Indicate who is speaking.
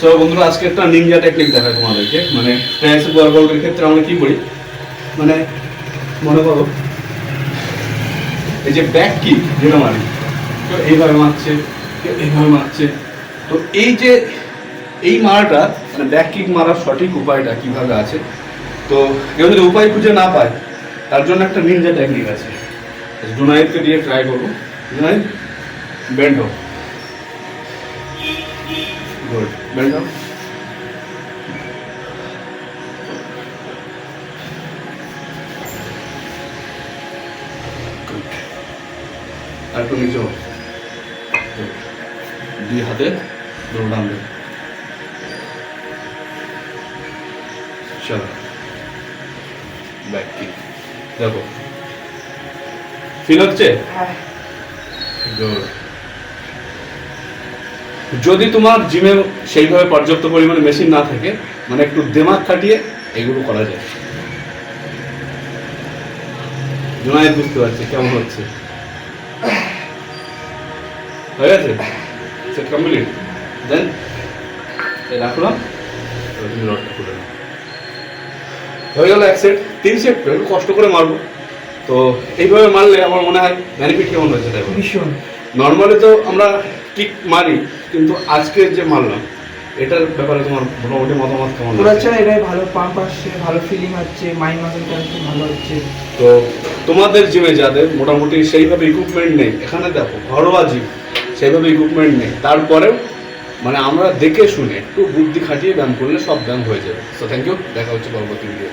Speaker 1: So বন্ধুরা, আজকে একটা নিনজা টেকনিক দেখায় তোমাদেরকে। মানে ট্রাইস ওয়ার্কআউটের ক্ষেত্রে আমরা কি করি? মানে মনে করো, এই যে ব্যাক কি যেটা মারি কেউ এইভাবে মারছে এইভাবে মারছে। তো এই যে, এই মারাটা মানে ব্যাক কিক মারার সঠিক উপায়টা কীভাবে আছে, তো কেউ যদি উপায় খুঁজে না পায়, তার জন্য একটা নিনজা টেকনিক আছে। জুনাইদকে দিয়ে ট্রাই করব। জুনাইদ বেন্ড হোক গুড বেন্ড হোক একটু নিচে দুই হাতে দৌড়ান দেন চলো ব্যাক কিক দেখো ফিল হচ্ছে Good. যদি তোমার জিমে সেইভাবে পর্যাপ্ত পরিমাণে মেশিন না থাকে মানে একটু দেমাগ খাটিয়ে এগুলো করা যায়। জুনায়েদ বুঝতে পারছে কেমন হচ্ছে। হয়ে গেছে? সেট কমপ্লিট দেন রাখলাম। রডটা খুলে। হয়ে গেল এক সেট তিন সেট একটু কষ্ট করে মারবো। তো, এইভাবে মারলে আমার মনে হয় বেনিফিট কেমন হয়েছে তাই?
Speaker 2: ভীষণ।
Speaker 1: নর্মালি তো আমরা কিক মারি কিন্তু আজকে যে মারলাম এটার ব্যাপারে তোমার মোটামুটি মতামত কেমন?
Speaker 2: হচ্ছে এটাই ভালো পাম্প আসছে ভালো ফিলিং হচ্ছে মাইন্ড মাসেল খুব ভালো হচ্ছে।
Speaker 1: তো তোমাদের জিমে যাদের মোটামুটি সেইভাবে ইকুইপমেন্ট নেই এখানে দেখো ঘরোয়া জিম সেইভাবে ইকুইপমেন্ট নেই। তারপরেও মানে আমরা দেখে শুনে একটু বুদ্ধি খাটিয়ে ব্যায়াম করলে সব ব্যায়াম হয়ে যাবে। তো থ্যাংক ইউ দেখা হচ্ছে পরবর্তী ভিডিও